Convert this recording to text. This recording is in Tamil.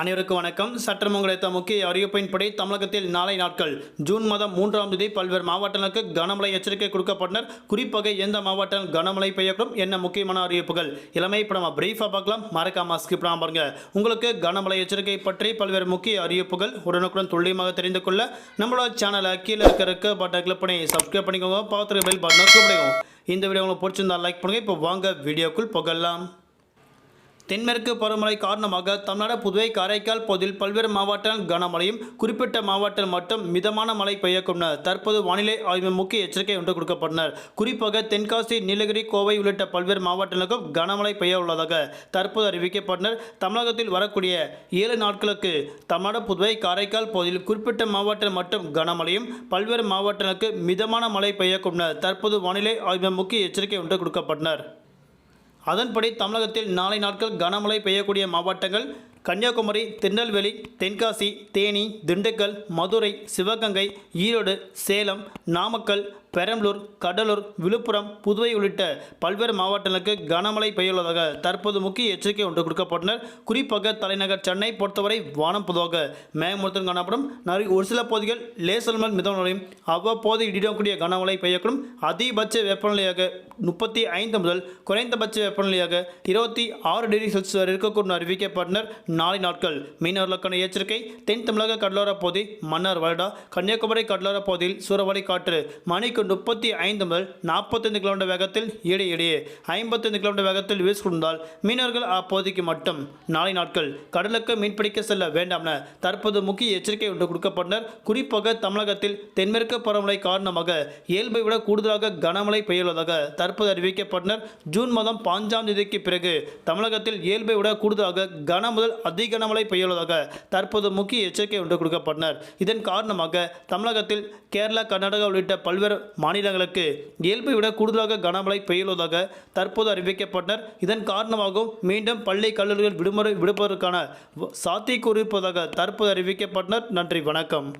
அனைவருக்கும் வணக்கம். சற்று கிடைத்த முக்கிய அறிவிப்பின்படி தமிழகத்தில் நாளை நாட்கள் ஜூன் மாதம் மூன்றாம் தேதி பல்வேறு மாவட்டங்களுக்கு கனமழை எச்சரிக்கை கொடுக்கப்பட்டனர். குறிப்பாக எந்த மாவட்டம் கனமழை பெய்யக்கூடும் என்ன முக்கியமான அறிவிப்புகள் இளமை இப்போ நம்ம பிரீஃபாக பார்க்கலாம். மறக்காம ஸ்கிப் பண்ணாம பாருங்க. உங்களுக்கு கனமழை எச்சரிக்கை பற்றி பல்வேறு முக்கிய அறிவிப்புகள் உடனுக்குடன் துல்லியமாக தெரிந்து கொள்ள நம்மளோட சேனலை கீழே இருக்க இருக்க பட்டை கிளிக் பண்ணி சப்ஸ்கிரைப் பண்ணிக்கோங்க. பார்த்துருக்க பெல் பட்டனை கூப்பிடுங்க. இந்த வீடியோ உங்களுக்கு பிடிச்சிருந்தா லைக் பண்ணுங்கள் இப்போ வாங்க வீடியோக்குள் புகழலாம் தென்மேற்கு பருவமழை காரணமாக தமிழ்நாடு புதுவை காரைக்கால் பகுதியில் பல்வேறு மாவட்டங்கள் கனமழையும் குறிப்பிட்ட மாவட்டம் மட்டும் மிதமான மழை பெய்யக்கும் தற்போது வானிலை ஆய்வு முக்கிய எச்சரிக்கை ஒன்று கொடுக்கப்பட்டனர் குறிப்பாக தென்காசி நீலகிரி கோவை உள்ளிட்ட பல்வேறு மாவட்டங்களுக்கும் கனமழை பெய்ய உள்ளதாக தற்போது அறிவிக்கப்பட்டனர் தமிழகத்தில் வரக்கூடிய ஏழு நாட்களுக்கு தமிழ்நாடு புதுவை காரைக்கால் பகுதியில் குறிப்பிட்ட மாவட்டம் மட்டும் கனமழையும் பல்வேறு மாவட்டங்களுக்கு மிதமான மழை பெய்யக்கும் தற்போது வானிலை ஆய்வு முக்கிய எச்சரிக்கை ஒன்று கொடுக்கப்பட்டனர் அதன்படி தமிழகத்தில் நாளை நாட்கள் கனமழை பெய்யக்கூடிய மாவட்டங்கள் கன்னியாகுமரி திருநெல்வேலி தென்காசி தேனி திண்டுக்கல் மதுரை சிவகங்கை ஈரோடு சேலம் நாமக்கல் பெரம்பலூர் கடலூர் விழுப்புரம் புதுவை உள்ளிட்ட பல்வேறு மாவட்டங்களுக்கு கனமழை பெய்யுள்ளதாக தற்போது முக்கிய எச்சரிக்கை ஒன்று கொடுக்கப்பட்டனர் குறிப்பாக தலைநகர் சென்னை பொறுத்தவரை வானம் பொதுவாக மேகமூர்த்தம் காணப்படும். நிறைய ஒரு சில பகுதிகள் லேசல் மேல் மிதமழையும் அவ்வப்போது இடிடக்கூடிய கனமழை பெய்யக்கூடும். அதிகபட்ச வெப்பநிலையாக முப்பத்தி ஐந்து முதல் குறைந்தபட்ச வெப்பநிலையாக இருபத்தி ஆறு டிகிரி செல்சியஸ் வரை இருக்கக்கூடும் அறிவிக்கப்பட்டனர் நாளை நாட்கள் மீனவர்களுக்கான எச்சரிக்கை தென் தமிழக கடலோர பகுதி மன்னார் வருடா கன்னியாகுமரி கடலோர பகுதியில் சூறாவளி காற்று மணிக்கு முப்பத்தி ஐந்து முதல் நாற்பத்தைந்து கிலோமீட்டர் வேகத்தில் இடையிடையே ஐம்பத்தைந்து கிலோமீட்டர் வேகத்தில் வீசிக்கொண்டால் மீனவர்கள் அப்பகுதிக்கு மட்டும் நாளை நாட்கள் கடலுக்கு மீன்பிடிக்க செல்ல வேண்டாம் என தற்போது முக்கிய எச்சரிக்கை ஒன்று கொடுக்கப்பட்டனர். குறிப்பாக தமிழகத்தில் தென்மேற்கு பருவமழை காரணமாக இயல்பை விட கூடுதலாக கனமழை பெய்துள்ளதாக தற்போது அறிவிக்கப்பட்டனர். ஜூன் மாதம் பாஞ்சாம் தேதிக்கு பிறகு தமிழகத்தில் இயல்பை விட கூடுதலாக கன முதல் அதிக கனமழை பெய்யுள்ளதாக தற்போது முக்கிய எச்சரிக்கை ஒன்று கொடுக்கப்பட்டனர். இதன் காரணமாக தமிழகத்தில் கேரளா கர்நாடகா உள்ளிட்ட பல்வேறு மாநிலங்களுக்கு இயல்பை விட கூடுதலாக கனமழை பெய்யுள்ளதாக தற்போது அறிவிக்கப்பட்டனர். இதன் காரணமாகவும் மீண்டும் பள்ளி கல்லூரிகள் விடுமுறை விடுப்பதற்கான சாத்தியக்கூறு இருப்பதாக தற்போது அறிவிக்கப்பட்டனர். நன்றி வணக்கம்.